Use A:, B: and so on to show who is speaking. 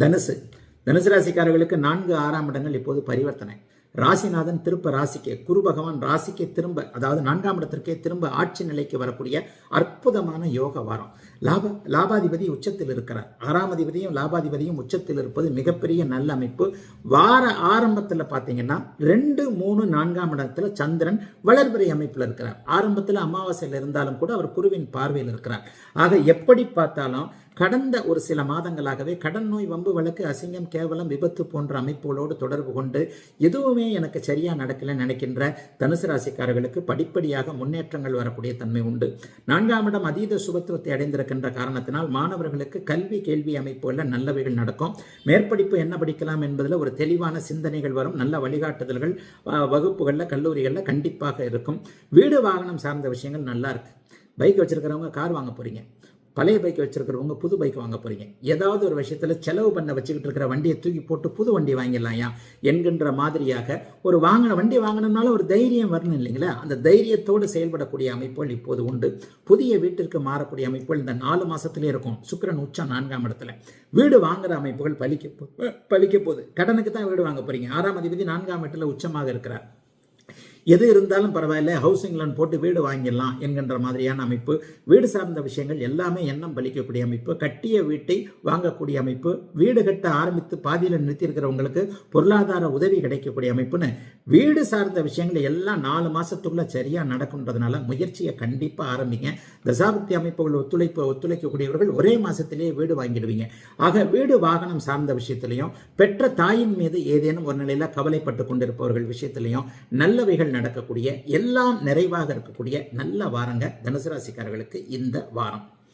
A: தனுசு. தனுசு ராசிக்காரர்களுக்கு நான்கு ஆறாம் இடங்கள் இப்போது பரிவர்த்தனை. ராசிநாதன் திருப்ப ராசிக்கு குரு பகவான் ராசிக்கே திரும்ப அதாவது நான்காம் இடத்திற்கே திரும்ப ஆட்சி நிலைக்கு வரக்கூடிய அற்புதமான யோக வாரம். லாப லாபாதிபதி உச்சத்தில் இருக்கிறார். ஆறாம் அதிபதியும் லாபாதிபதியும் உச்சத்தில் இருப்பது மிகப்பெரிய நல்ல அமைப்பு. வார ஆரம்பத்தில் பார்த்தீங்கன்னா ரெண்டு மூணு நான்காம் இடத்துல சந்திரன் வளர்பிறை அமைப்பில் இருக்கிறார். ஆரம்பத்தில் அமாவாசையில் இருந்தாலும் கூட அவர் குருவின் பார்வையில் இருக்கிறார். ஆக எப்படி பார்த்தாலும் கடந்த ஒரு சில மாதங்களாகவே கடன் நோய் வம்பு வழக்கு அசிங்கம் கேவலம் விபத்து போன்ற அமைப்புகளோடு தொடர்பு கொண்டு எதுவுமே எனக்கு சரியாக நடக்கலைன்னு நினைக்கின்ற தனுசு ராசிக்காரர்களுக்கு படிப்படியாக முன்னேற்றங்கள் வரக்கூடிய தன்மை உண்டு. நான்காம் இடம் அதீத சுபத்துவத்தை அடைந்திருக்கின்ற காரணத்தினால் மாணவர்களுக்கு கல்வி கேள்வி அமைப்புகளில் நல்லவைகள் நடக்கும். மேற்படிப்பு என்ன படிக்கலாம் என்பதில் ஒரு தெளிவான சிந்தனைகள் வரும். நல்ல வழிகாட்டுதல்கள் வகுப்புகளில் கல்லூரிகளில் கண்டிப்பாக இருக்கும். வீடு வாகனம் சார்ந்த விஷயங்கள் நல்லா இருக்கு. பைக் வச்சிருக்கிறவங்க கார் வாங்க போறீங்க. பழைய பைக் வச்சிருக்கிறவங்க புது பைக் வாங்க போறீங்க. ஏதாவது ஒரு விஷயத்துல செலவு பண்ண வச்சுக்கிட்டு இருக்கிற வண்டியை தூக்கி போட்டு புது வண்டி வாங்கிடலாம் ஏன் என்கின்ற மாதிரியாக ஒரு வாங்கின வண்டி வாங்கினோம்னால ஒரு தைரியம் வரணும் இல்லைங்களா? அந்த தைரியத்தோடு செயல்படக்கூடிய அமைப்புகள் இப்போது உண்டு. புதிய வீட்டிற்கு மாறக்கூடிய அமைப்புகள் இந்த நாலு மாசத்திலே இருக்கும். சுக்கரன் உச்சம் நான்காம் இடத்துல. வீடு வாங்குற அமைப்புகள் பலிக்க பலிக்க போகுது. கடனுக்கு தான் வீடு வாங்க போறீங்க. ஆறாம் அதிபதி நான்காம் இடத்துல உச்சமாக இருக்கிறார். எது இருந்தாலும் பரவாயில்ல ஹவுசிங் லோன் போட்டு வீடு வாங்கிடலாம் என்கின்ற மாதிரியான அமைப்பு வீடு சார்ந்த விஷயங்கள் எல்லாமே எண்ணம் பலிக்கக்கூடிய அமைப்பு கட்டிய வீட்டை வாங்கக்கூடிய அமைப்பு வீடு கட்ட ஆரம்பித்து பாதியில் நிறுத்தியிருக்கிறவங்களுக்கு பொருளாதார உதவி கிடைக்கக்கூடிய அமைப்புன்னு வீடு சார்ந்த விஷயங்கள் எல்லாம் நாலு மாசத்துக்குள்ள சரியா நடக்குன்றதுனால முயற்சியை கண்டிப்பா ஆரம்பிங்க. தசாபக்தி அமைப்புகள் ஒத்துழைப்பு ஒத்துழைக்கக்கூடியவர்கள் ஒரே மாசத்திலேயே வீடு வாங்கிடுவீங்க. ஆக வீடு வாகனம் சார்ந்த விஷயத்திலையும் பெற்ற தாயின் மீது ஏதேனும் ஒரு நிலையில கவலைப்பட்டு கொண்டிருப்பவர்கள் விஷயத்திலையும் நல்லவைகள் நடக்கக்கூடிய எல்லாம் நிறைவாக இருக்கக்கூடிய நல்ல வாரங்க தனுசு ராசிக்காரர்களுக்கு இந்த வாரம்.